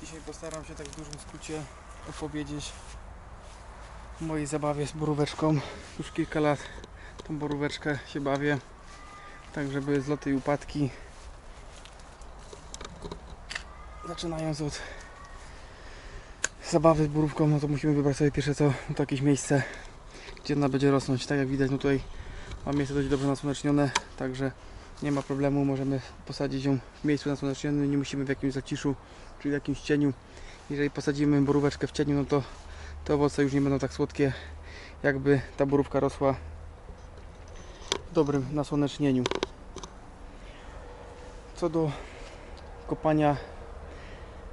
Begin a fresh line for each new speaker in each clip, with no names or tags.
Dzisiaj postaram się tak w dużym skrócie opowiedzieć o mojej zabawie z boróweczką. Już kilka lat tą boróweczkę się bawię. Tak, żeby zloty i upadki. Zaczynając od zabawy z borówką, no to musimy wybrać sobie pierwsze co to jakieś miejsce, gdzie ona będzie rosnąć. Tak jak widać, no tutaj mam miejsce dość dobrze nasłonecznione, także nie ma problemu, możemy posadzić ją w miejscu nasłonecznionym, nie musimy w jakimś zaciszu, czyli w jakimś cieniu. Jeżeli posadzimy boróweczkę w cieniu, no to te owoce już nie będą tak słodkie, jakby ta borówka rosła w dobrym nasłonecznieniu. Co do kopania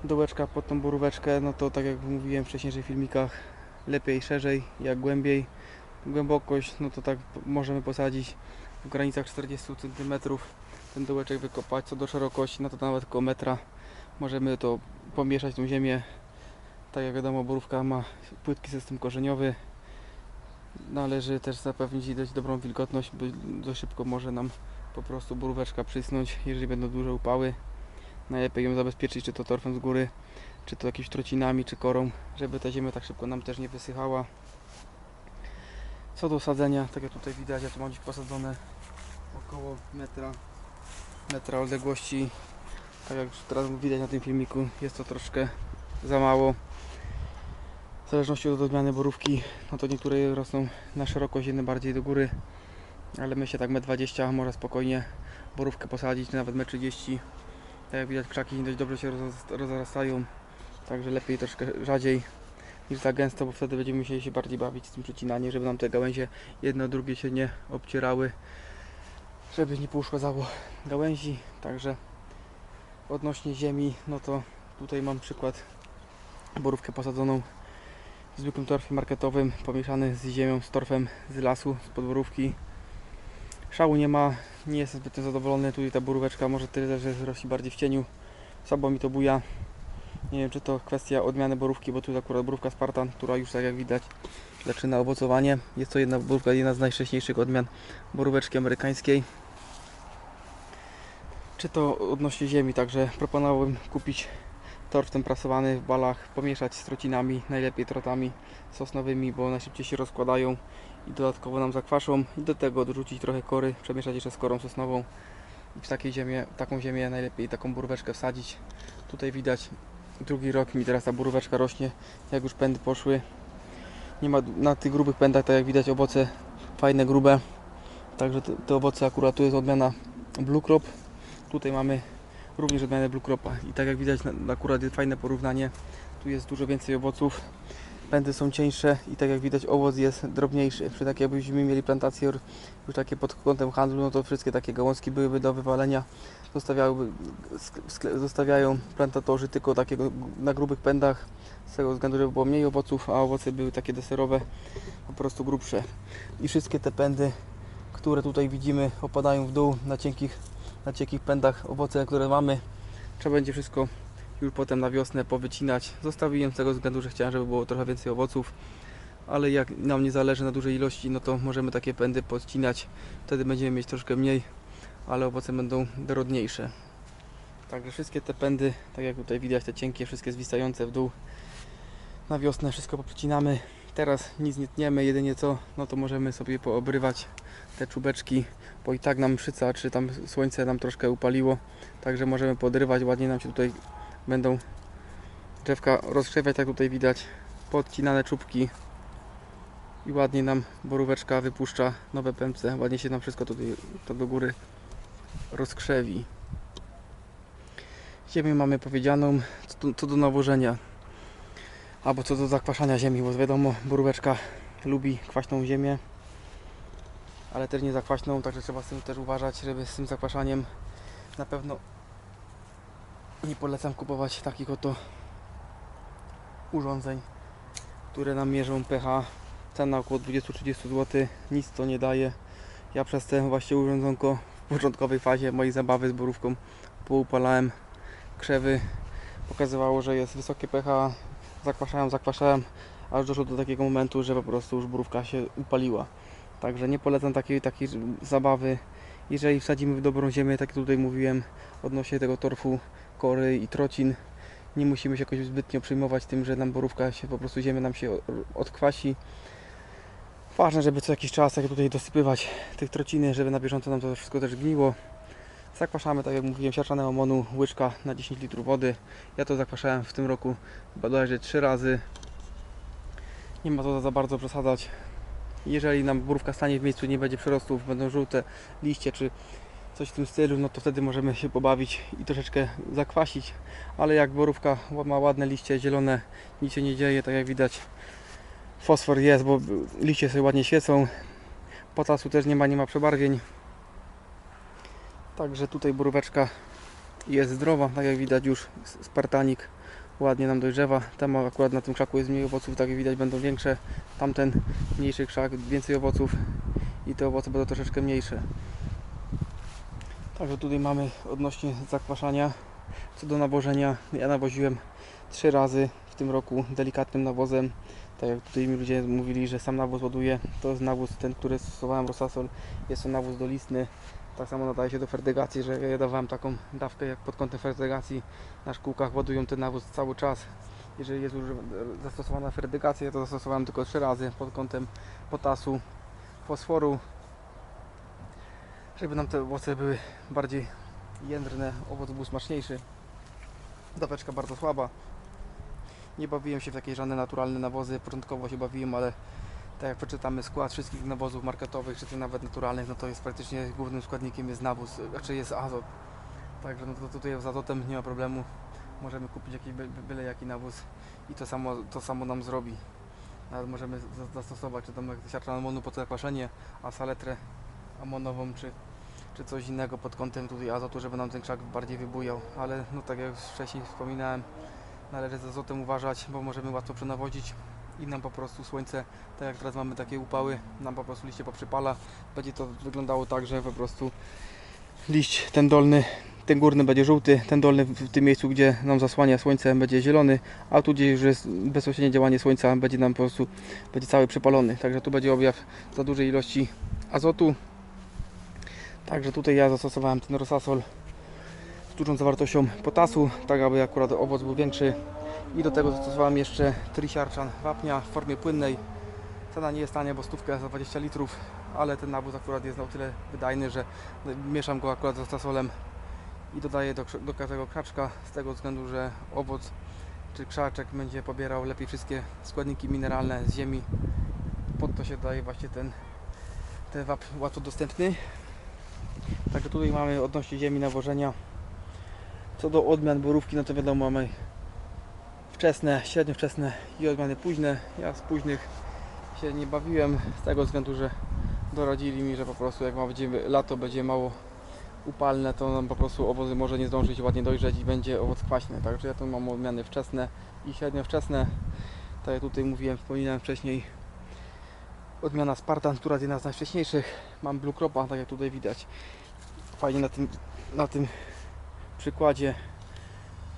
dołeczka pod tą boróweczkę, no to tak jak mówiłem w wcześniejszych filmikach, lepiej szerzej, jak głębiej. Głębokość, no to tak możemy posadzić w granicach 40 cm ten dołeczek wykopać. Co do szerokości, no to nawet około metra możemy to pomieszać tą ziemię. Tak jak wiadomo, borówka ma płytki system korzeniowy. Należy też zapewnić dość dobrą wilgotność, bo dość szybko może nam po prostu boróweczka przysnąć, jeżeli będą duże upały. Najlepiej ją zabezpieczyć, czy to torfem z góry, czy to jakimiś trocinami, czy korą, żeby ta ziemia tak szybko nam też nie wysychała. Co do sadzenia, tak jak tutaj widać, ja tu mam gdzieś posadzone około metra, metra odległości. Tak jak teraz widać na tym filmiku, jest to troszkę za mało. W zależności od odmiany borówki, no to niektóre rosną na szerokość, inne bardziej do góry. Ale my się tak 1,20 m może spokojnie borówkę posadzić, nawet 1,30 m. Tak jak widać krzaki dość dobrze się roz- rozrastają, także lepiej troszkę rzadziej niż za gęsto, bo wtedy będziemy musieli się bardziej bawić z tym przecinaniem, żeby nam te gałęzie jedno drugie się nie obcierały, żeby nie pouszkadzało gałęzi. Także odnośnie ziemi, no to tutaj mam przykład borówkę posadzoną w zwykłym torfie marketowym, pomieszany z ziemią, z torfem z lasu, z podborówki. Szału nie ma, nie jestem zbyt zadowolony. Tutaj ta boróweczka może tyle, że rośnie bardziej w cieniu. Słabo mi to buja. Nie wiem, czy to kwestia odmiany borówki, bo tu jest akurat borówka Spartan, która już tak jak widać zaczyna owocowanie. Jest to jedna borówka, jedna z najwcześniejszych odmian boróweczki amerykańskiej. Czy to odnośnie ziemi, także proponowałbym kupić torf ten prasowany w balach, pomieszać z trocinami, najlepiej trotami sosnowymi, bo one szybciej się rozkładają i dodatkowo nam zakwaszą i do tego dorzucić trochę kory, przemieszać jeszcze z korą sosnową i w takiej ziemię, taką ziemię najlepiej taką burweczkę wsadzić. Tutaj widać drugi rok mi teraz ta burweczka rośnie, jak już pędy poszły. Nie ma na tych grubych pędach, tak jak widać owoce fajne, grube. Także te, te owoce akurat tu jest odmiana Blue Crop. Tutaj mamy również odmianę Blue Cropa i tak jak widać akurat fajne porównanie. Tu jest dużo więcej owoców pędy są cieńsze i tak jak widać owoc jest drobniejszy. Przy takiej jakbyśmy mieli plantacje już takie pod kątem handlu, no to wszystkie takie gałązki byłyby do wywalenia. Zostawiają plantatorzy tylko takiego na grubych pędach z tego względu, żeby było mniej owoców, a owoce były takie deserowe, po prostu grubsze. I wszystkie te pędy, które tutaj widzimy, opadają w dół na cienkich, na cienkich pędach owoce, które mamy. Trzeba będzie wszystko już potem na wiosnę powycinać. Zostawiłem z tego względu, że chciałem, żeby było trochę więcej owoców, ale jak nam nie zależy na dużej ilości, no to możemy takie pędy podcinać. Wtedy będziemy mieć troszkę mniej, ale owoce będą dorodniejsze. Także wszystkie te pędy, tak jak tutaj widać, te cienkie, wszystkie zwisające w dół. Na wiosnę wszystko poprzecinamy. Teraz nic nie tniemy, jedynie co, no to możemy sobie poobrywać te czubeczki, bo i tak nam szyca, czy tam słońce nam troszkę upaliło. Także możemy podrywać, ładnie nam się tutaj będą drzewka rozkrzewiać, tak tutaj widać, podcinane czubki i ładnie nam boróweczka wypuszcza nowe pępce, ładnie się nam wszystko tutaj to do góry rozkrzewi. Ziemię mamy powiedzianą, co do, co do nawożenia albo co do zakwaszania ziemi, bo wiadomo, boróweczka lubi kwaśną ziemię, ale też nie zakwaśną, także trzeba z tym też uważać, żeby z tym zakwaszaniem na pewno nie polecam kupować takich oto urządzeń, które nam mierzą pH. Cena około 20-30 zł, nic to nie daje. Ja przez te właśnie urządzonko w początkowej fazie mojej zabawy z borówką poupalałem krzewy. Pokazywało, że jest wysokie pH, zakwaszałem, zakwaszałem, aż doszło do takiego momentu, że po prostu już borówka się upaliła. Także nie polecam takiej, takiej zabawy. Jeżeli wsadzimy w dobrą ziemię, tak jak tutaj mówiłem, odnośnie tego torfu, kory i trocin Nie musimy się jakoś zbytnio przejmować tym, że nam borówka się po prostu ziemia nam się odkwasi. Ważne, żeby co jakiś czas tak tutaj dosypywać tych trociny, żeby na bieżąco nam to wszystko też gniło. Zakwaszamy, tak jak mówiłem, siarczanem amonu, łyczka na 10 litrów wody. Ja to zakwaszałem w tym roku bodajże 3 razy. Nie ma to za bardzo przesadzać. Jeżeli nam borówka stanie w miejscu, nie będzie przyrostów, będą żółte liście czy coś w tym stylu, no to wtedy możemy się pobawić i troszeczkę zakwasić. Ale jak borówka ma ładne liście zielone, nic się nie dzieje, tak jak widać. Fosfor jest, bo liście sobie ładnie świecą. Potasu też nie ma, nie ma przebarwień. Także tutaj boróweczka jest zdrowa, tak jak widać już Spartanik ładnie nam dojrzewa. Tam akurat na tym krzaku jest mniej owoców, tak jak widać będą większe. Tamten mniejszy krzak, więcej owoców i te owoce będą troszeczkę mniejsze. Także tutaj mamy odnośnie zakwaszania. Co do nawożenia, ja nawoziłem trzy razy w tym roku delikatnym nawozem. Tak jak tutaj mi ludzie mówili, że sam nawóz ładuje, to jest nawóz ten, który stosowałem Rosasol. Jest to nawóz dolistny. Tak samo nadaje się do fertygacji, że ja dawałem taką dawkę jak pod kątem fertygacji. Na szkółkach ładują ten nawóz cały czas. Jeżeli jest już zastosowana fertygacja, to zastosowałem tylko trzy razy pod kątem potasu, fosforu, żeby nam te owoce były bardziej jędrne, owoc był smaczniejszy. Daweczka bardzo słaba. Nie bawiłem się w takie żadne naturalne nawozy. Początkowo się bawiłem, ale tak jak przeczytamy skład wszystkich nawozów marketowych, czy tych nawet naturalnych, no to jest praktycznie głównym składnikiem jest nawóz, raczej jest azot. Także no to tutaj z azotem nie ma problemu. Możemy kupić jakiś by- by- byle jaki nawóz i to samo, to samo nam zrobi. Nawet możemy za- zastosować, czy tam siarczan amonu pod zakwaszenie, a saletrę amonową, czy, czy coś innego pod kątem tutaj azotu, żeby nam ten krzak bardziej wybujał. Ale no tak jak wcześniej wspominałem, należy z azotem uważać, bo możemy łatwo przenawodzić i nam po prostu słońce, tak jak teraz mamy takie upały, nam po prostu liście poprzypala. Będzie to wyglądało tak, że po prostu liść ten dolny, ten górny będzie żółty, ten dolny w tym miejscu, gdzie nam zasłania słońce będzie zielony, a tu gdzie już jest bezpośrednie działanie słońca będzie nam po prostu będzie cały przypalony. Także tu będzie objaw za dużej ilości azotu. Także tutaj ja zastosowałem ten Rosasol z dużą zawartością potasu, tak aby akurat owoc był większy. I do tego zastosowałem jeszcze trisiarczan wapnia w formie płynnej. Cena nie jest tania, bo stówkę za 20 litrów, ale ten nawóz akurat jest na tyle wydajny, że mieszam go akurat z Rosasolem i dodaję do, do każdego krzaczka z tego względu, że owoc czy krzaczek będzie pobierał lepiej wszystkie składniki mineralne z ziemi. Pod to się daje właśnie ten, ten wapń łatwo dostępny. Także tutaj mamy odnośnie ziemi nawożenia. Co do odmian borówki, no to wiadomo mamy wczesne, średnio wczesne i odmiany późne. Ja z późnych się nie bawiłem z tego względu, że doradzili mi, że po prostu jak ma będzie lato będzie mało upalne, to nam po prostu owozy może nie zdążyć ładnie dojrzeć i będzie owoc kwaśny. Także ja tu mam odmiany wczesne i średnio wczesne. Tak jak tutaj mówiłem, wspominałem wcześniej odmiana Spartan, która jest jedna z najwcześniejszych. Mam Blue Cropa, tak jak tutaj widać. Fajnie na tym, na tym przykładzie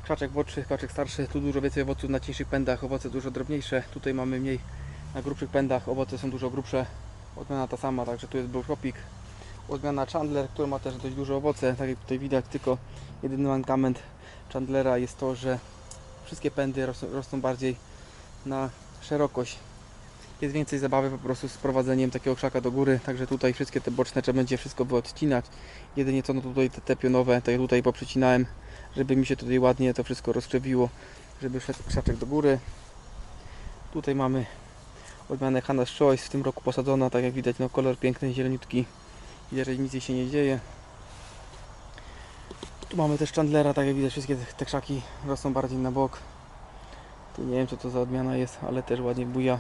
krzaczek młodszy, krzaczek starszy, tu dużo więcej owoców na cieńszych pędach, owoce dużo drobniejsze, tutaj mamy mniej na grubszych pędach, owoce są dużo grubsze, odmiana ta sama, także tu jest Blue Cropik, odmiana Chandler, która ma też dość duże owoce, tak jak tutaj widać, tylko jedyny mankament Chandlera jest to, że wszystkie pędy rosną, bardziej na szerokość. Jest więcej zabawy po prostu z prowadzeniem takiego krzaka do góry, także tutaj wszystkie te boczne trzeba będzie wszystko wyodcinać. Jedynie co no tutaj te, te pionowe, tak jak tutaj poprzecinałem, żeby mi się tutaj ładnie to wszystko rozkrzewiło, żeby szedł krzaczek do góry. Tutaj mamy odmianę Hannah's Choice, w tym roku posadzona, tak jak widać, no kolor piękny, zieleniutki, jeżeli nic się nie dzieje. Tu mamy też Chandlera, tak jak widać, wszystkie te krzaki rosną bardziej na bok. Tu nie wiem co to za odmiana jest, ale też ładnie buja.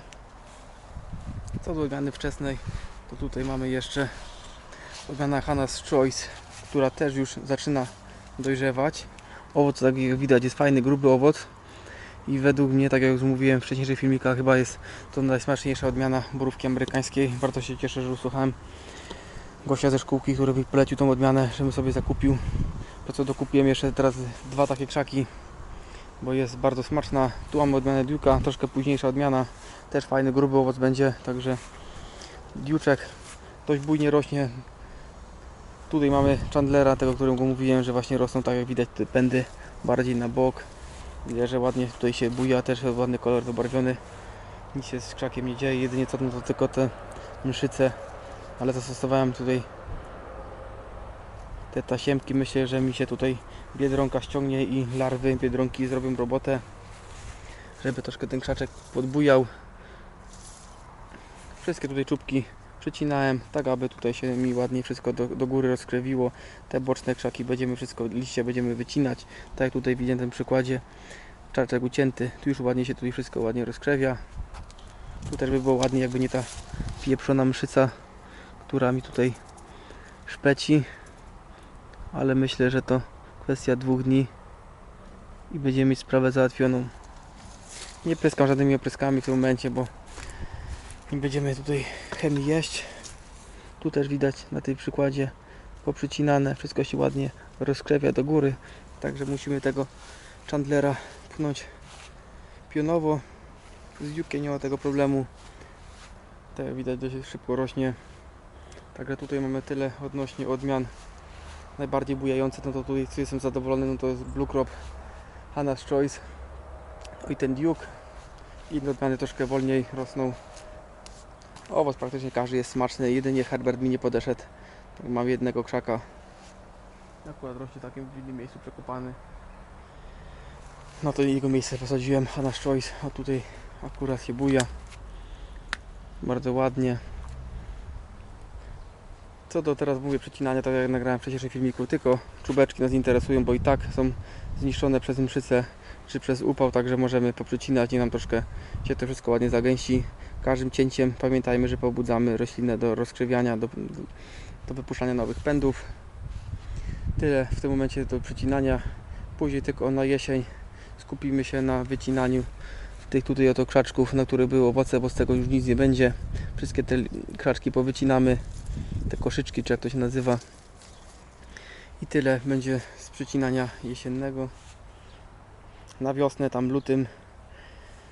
Co do odmiany wczesnej, to tutaj mamy jeszcze odmiana Hannah's Choice, która też już zaczyna dojrzewać. Owoc, tak jak widać, jest fajny, gruby owoc. I według mnie, tak jak już mówiłem w wcześniejszych filmikach, chyba jest to najsmaczniejsza odmiana borówki amerykańskiej. Bardzo się cieszę, że usłuchałem gościa ze szkółki, który mi polecił tą odmianę, żebym sobie zakupił. Po co dokupiłem jeszcze teraz dwa takie krzaki, bo jest bardzo smaczna. Tu mamy odmianę Duke'a, troszkę późniejsza odmiana. Też fajny, gruby owoc będzie, także Diuczek dość bujnie rośnie. Tutaj mamy Chandlera, tego, którego mówiłem, że właśnie rosną, tak jak widać, te pędy bardziej na bok. Widzę, że ładnie tutaj się buja, też ładny kolor wybarwiony. Nic się z krzakiem nie dzieje, jedynie co to tylko te mszyce, ale zastosowałem tutaj te tasiemki. Myślę, że mi się tutaj biedronka ściągnie i larwy biedronki zrobią robotę, żeby troszkę ten krzaczek podbujał. Wszystkie tutaj czubki przycinałem, tak aby tutaj się mi ładnie wszystko do, do góry rozkrewiło. Te boczne krzaki będziemy wszystko, liście będziemy wycinać, tak jak tutaj widzę na tym przykładzie. Krzaczek ucięty, tu już ładnie się tutaj wszystko ładnie rozkrzewia. Tu też by było ładnie, jakby nie ta pieprzona mszyca, która mi tutaj szpeci. Ale myślę, że to kwestia dwóch dni i będziemy mieć sprawę załatwioną. Nie pryskam żadnymi opryskami w tym momencie, bo nie będziemy tutaj chemii jeść. Tu też widać na tej przykładzie poprzycinane, wszystko się ładnie rozkrzewia do góry, także musimy tego chandlera pchnąć pionowo. Z dzióbkiem nie ma tego problemu. Tak jak widać dość szybko rośnie. Także tutaj mamy tyle odnośnie odmian. Najbardziej bujające, no to tutaj co jestem zadowolony, no to jest Blue Crop, Hannah's Choice no i ten Duke. Inne odmiany troszkę wolniej rosną. Owoc praktycznie każdy jest smaczny, jedynie Herbert mi nie podeszedł. Tak, Mam jednego krzaka. Akurat rośnie w takim innym miejscu przekopany. No to jego miejsce posadziłem, Hannah's Choice, a tutaj akurat się buja. Bardzo ładnie. Co do teraz mówię przecinania, tak jak nagrałem w wcześniejszym filmiku, tylko czubeczki nas interesują, bo i tak są zniszczone przez mszycę czy przez upał, także możemy poprzecinać i nam troszkę się to wszystko ładnie zagęści. Każdym cięciem pamiętajmy, że pobudzamy roślinę do rozkrzywiania, do, do wypuszczania nowych pędów. Tyle w tym momencie do przecinania. Później tylko na jesień skupimy się na wycinaniu tych tutaj oto krzaczków, na których były owoce, bo z tego już nic nie będzie. Wszystkie te krzaczki powycinamy, te koszyczki, czy jak to się nazywa. I tyle będzie z przecinania jesiennego. Na wiosnę, tam lutym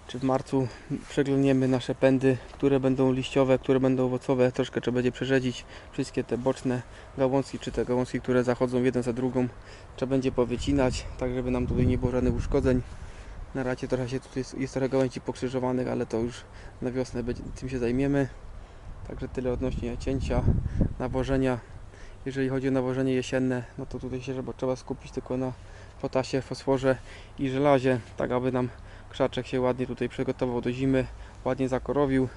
czy w marcu przeglądniemy nasze pędy, które będą liściowe, które będą owocowe. Troszkę trzeba będzie przerzedzić wszystkie te boczne gałązki, czy te gałązki, które zachodzą jeden za drugą. Trzeba będzie powycinać, tak żeby nam tutaj nie było żadnych uszkodzeń. Na razie trochę się tutaj jest, jest trochę gałęzi pokrzyżowanych, ale to już na wiosnę będzie, tym się zajmiemy. Także tyle odnośnie cięcia, nawożenia. Jeżeli chodzi o nawożenie jesienne, no to tutaj się trzeba skupić tylko na potasie, fosforze i żelazie, tak aby nam krzaczek się ładnie tutaj przygotował do zimy, ładnie zakorowił.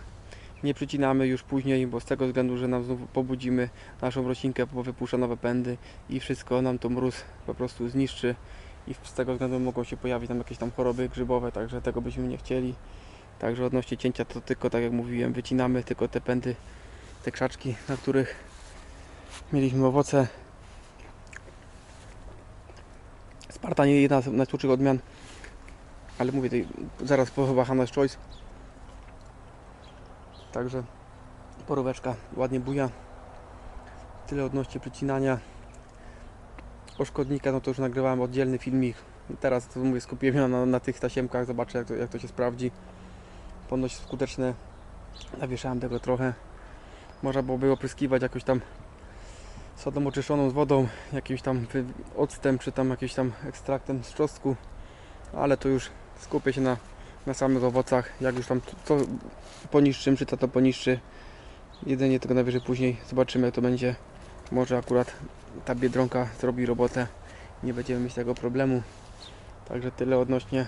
Nie przycinamy już później, bo z tego względu, że nam znów pobudzimy naszą roślinkę, bo wypuszcza nowe pędy i wszystko nam to mróz po prostu zniszczy i z tego względu mogą się pojawić tam jakieś tam choroby grzybowe, także tego byśmy nie chcieli. Także odnośnie cięcia to tylko tak jak mówiłem, wycinamy tylko te pędy, te krzaczki, na których mieliśmy owoce. Sparta nie jedna z najtwórczych odmian, ale mówię, tej, zaraz po chyba Hannah's Choice. Także poróweczka ładnie buja. Tyle odnośnie przycinania. O szkodnika, no to już nagrywałem oddzielny filmik. Teraz to mówię, skupiłem się na, na tych tasiemkach, zobaczę jak to, jak to się sprawdzi. Ponoć skuteczne. Nawieszałem tego trochę. Można byłoby opryskiwać jakoś tam sodą oczyszczoną z wodą, jakimś tam octem, czy tam jakimś tam ekstraktem z czosnku. Ale to już skupię się na, na samych owocach. Jak już tam co poniszczy mszyca, to poniszczy. Jedynie tego najwyżej później zobaczymy jak to będzie. Może akurat ta biedronka zrobi robotę. Nie będziemy mieć tego problemu. Także tyle odnośnie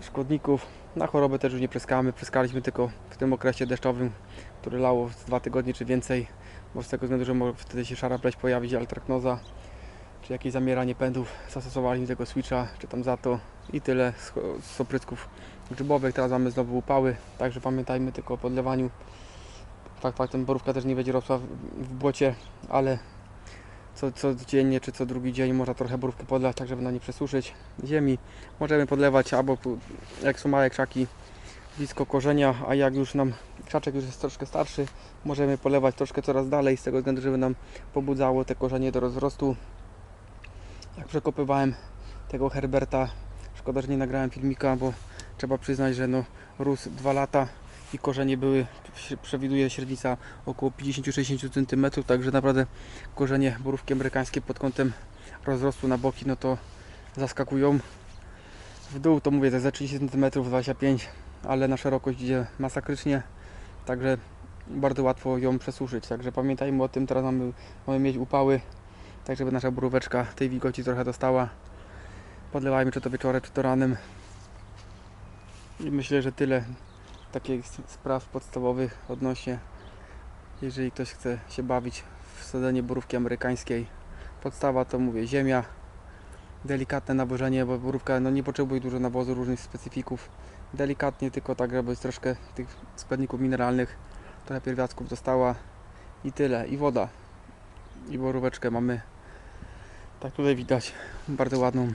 szkodników. Na chorobę też już nie pryskamy. Pryskaliśmy tylko w tym okresie deszczowym, który lało dwa tygodnie czy więcej. Bo z tego względu, że może wtedy się szara pleść pojawić, altraknoza czy jakieś zamieranie pędów. Zastosowaliśmy tego switcha, czy tam za to i tyle z, z grzybowych. Teraz mamy znowu upały, także pamiętajmy tylko o podlewaniu. Tak, faktem borówka też nie będzie rosła w, w błocie, ale co, co dziennie czy co drugi dzień można trochę borówki podlać, tak żeby na nie przesuszyć ziemi. Możemy podlewać albo jak są małe krzaki blisko korzenia, a jak już nam krzaczek już jest troszkę starszy, możemy polewać troszkę coraz dalej z tego względu, żeby nam pobudzało te korzenie do rozrostu. Jak przekopywałem tego Herberta, szkoda, że nie nagrałem filmika, bo trzeba przyznać, że no rósł 2 lata i korzenie były, przewiduje średnica około 50-60 cm, także naprawdę korzenie borówki amerykańskie pod kątem rozrostu na boki, no to zaskakują. w dół to mówię, za 30 cm 25 ale na szerokość idzie masakrycznie, także bardzo łatwo ją przesuszyć, także pamiętajmy o tym, teraz mamy, mamy mieć upały, tak żeby nasza boróweczka tej wilgoci trochę dostała. Podlewajmy czy to wieczorem, czy to ranem. I myślę, że tyle takich spraw podstawowych odnośnie, jeżeli ktoś chce się bawić w sadzenie borówki amerykańskiej. Podstawa to mówię ziemia, delikatne nawożenie, bo borówka no, nie potrzebuje dużo nawozu różnych specyfików. Delikatnie, tylko tak, żeby troszkę tych składników mineralnych, trochę pierwiastków dostała i tyle. I woda. I boróweczkę mamy, tak tutaj widać, bardzo ładną.